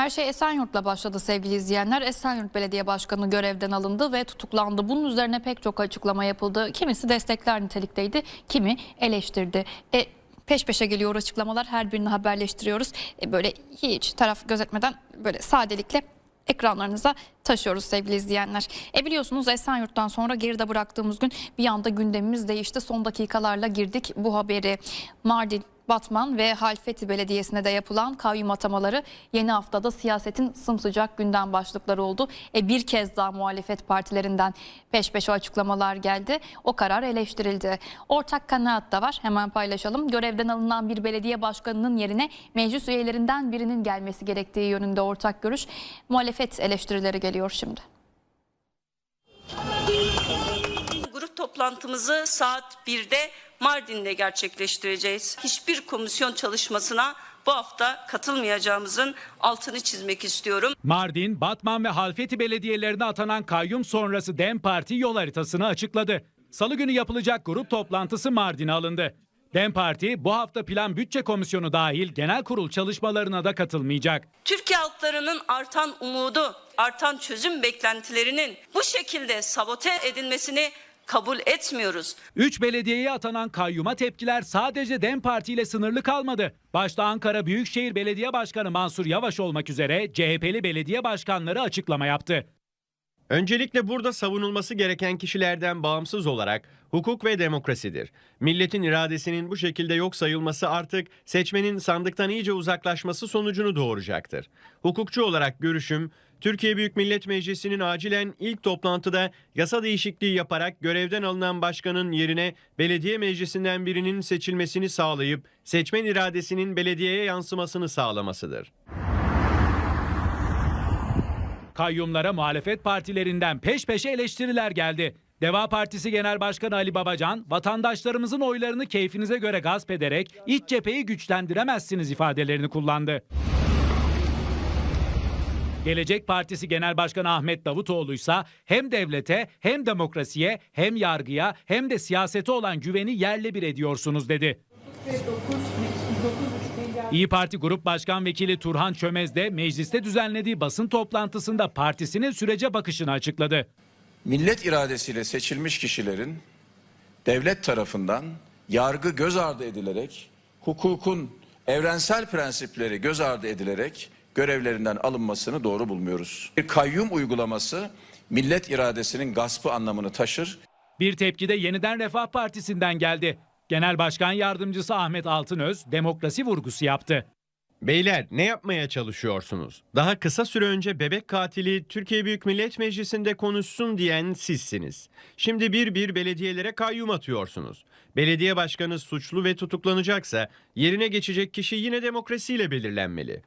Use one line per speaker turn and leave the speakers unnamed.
Her şey Esenyurt'la başladı sevgili izleyenler. Esenyurt Belediye Başkanı görevden alındı ve tutuklandı. Bunun üzerine pek çok açıklama yapıldı. Kimisi destekler nitelikteydi, kimi eleştirdi. E, peş peşe geliyor açıklamalar. Her birini haberleştiriyoruz. E, böyle hiç taraf gözetmeden böyle sadelikle ekranlarınıza taşıyoruz sevgili izleyenler. E biliyorsunuz Esenyurt'tan sonra geride bıraktığımız gün bir anda gündemimiz değişti. Son dakikalarla girdik bu haberi. Mardin Batman ve Halfeti Belediyesi'ne de yapılan kayyum atamaları yeni haftada siyasetin sımsıcak gündem başlıkları oldu. E bir kez daha muhalefet partilerinden peş peşe açıklamalar geldi. O karar eleştirildi. Ortak kanaat da var. Hemen paylaşalım. Görevden alınan bir belediye başkanının yerine meclis üyelerinden birinin gelmesi gerektiği yönünde ortak görüş. Muhalefet eleştirileri geliyor şimdi.
Grup toplantımızı saat 1'de Mardin'de gerçekleştireceğiz. Hiçbir komisyon çalışmasına bu hafta katılmayacağımızın altını çizmek istiyorum.
Mardin, Batman ve Halfeti belediyelerine atanan kayyum sonrası DEM Parti yol haritasını açıkladı. Salı günü yapılacak grup toplantısı Mardin'e alındı. DEM Parti bu hafta Plan Bütçe Komisyonu dahil genel kurul çalışmalarına da katılmayacak.
Türkiye halklarının artan umudu, artan çözüm beklentilerinin bu şekilde sabote edilmesini kabul etmiyoruz.
Üç belediyeye atanan kayyuma tepkiler sadece DEM Parti ile sınırlı kalmadı. Başta Ankara Büyükşehir Belediye Başkanı Mansur Yavaş olmak üzere CHP'li belediye başkanları açıklama yaptı.
Öncelikle burada savunulması gereken kişilerden bağımsız olarak hukuk ve demokrasidir. Milletin iradesinin bu şekilde yok sayılması artık seçmenin sandıktan iyice uzaklaşması sonucunu doğuracaktır. Hukukçu olarak görüşüm, Türkiye Büyük Millet Meclisi'nin acilen ilk toplantıda yasa değişikliği yaparak görevden alınan başkanın yerine belediye meclisinden birinin seçilmesini sağlayıp seçmen iradesinin belediyeye yansımasını sağlamasıdır.
Kayyumlara muhalefet partilerinden peş peşe eleştiriler geldi. Deva Partisi Genel Başkanı Ali Babacan, vatandaşlarımızın oylarını keyfinize göre gasp ederek iç cepheyi güçlendiremezsiniz ifadelerini kullandı. Gelecek Partisi Genel Başkanı Ahmet Davutoğlu ise hem devlete hem demokrasiye hem yargıya hem de siyasete olan güveni yerle bir ediyorsunuz dedi. İyi Parti Grup Başkan Vekili Turhan Çömez de mecliste düzenlediği basın toplantısında partisinin sürece bakışını açıkladı.
millet iradesiyle seçilmiş kişilerin devlet tarafından yargı göz ardı edilerek, hukukun evrensel prensipleri göz ardı edilerek görevlerinden alınmasını doğru bulmuyoruz. Bir kayyum uygulaması millet iradesinin gaspı anlamını taşır.
Bir tepki de yeniden Refah Partisi'nden geldi. Genel Başkan Yardımcısı Ahmet Altınöz demokrasi vurgusu yaptı.
Beyler ne yapmaya çalışıyorsunuz? Daha kısa süre önce bebek katili Türkiye Büyük Millet Meclisi'nde konuşsun diyen sizsiniz. Şimdi bir bir belediyelere kayyum atıyorsunuz. Belediye başkanı suçlu ve tutuklanacaksa yerine geçecek kişi yine demokrasiyle belirlenmeli.